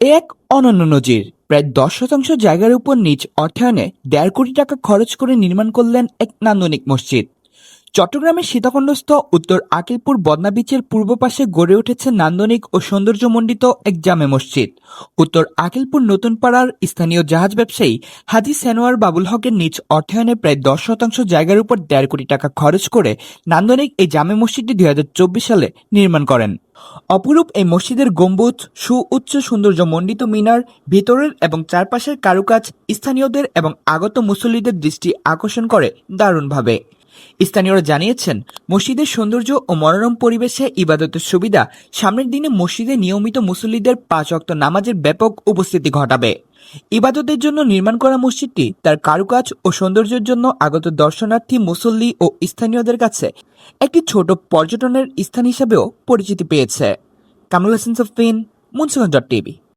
এক অনন্য নজির। প্রায় দশ শতাংশ জায়গার উপর নিজ অর্থায়নে দেড় কোটি টাকা খরচ করে নির্মাণ করলেন এক নান্দনিক মসজিদ। চট্টগ্রামের সীতাকুণ্ডস্থ উত্তর আকিলপুর বদনা বিচের পূর্ব পাশে গড়ে উঠেছে নান্দনিক ও সৌন্দর্যমণ্ডিত এক জামে মসজিদ। উত্তর আকিলপুর নতুন পাড়ার স্থানীয় জাহাজ ব্যবসায়ী হাজি সেনোয়ার বাবুল হকের নিজ অর্থায়নে প্রায় দশ শতাংশ জায়গার উপর দেড় কোটি টাকা খরচ করে নান্দনিক এই জামে মসজিদটি দুই হাজার চব্বিশ সালে নির্মাণ করেন। অপরূপ এই মসজিদের গম্বুজ, সুউচ্চ সৌন্দর্য মণ্ডিত মিনার, ভিতরের এবং চারপাশের কারুকাজ স্থানীয়দের এবং আগত মুসল্লিদের দৃষ্টি আকর্ষণ করে দারুণভাবে। স্থানীয়রা জানিয়েছেন, মসজিদের সৌন্দর্য ও মনোরম পরিবেশে ইবাদতের সুবিধা সামনের দিনে মসজিদে নিয়মিত মুসল্লিদের পাঁচ অক্ত নামাজের ব্যাপক উপস্থিতি ঘটাবে। ইবাদতের জন্য নির্মাণ করা মসজিদটি তার কারুকাজ ও সৌন্দর্যের জন্য আগত দর্শনার্থী, মুসল্লি ও স্থানীয়দের কাছে একটি ছোট পর্যটনের স্থান হিসেবেও পরিচিতি পেয়েছে। কামরুল হাসান, সফিন মুন্সিগঞ্জ টিভি।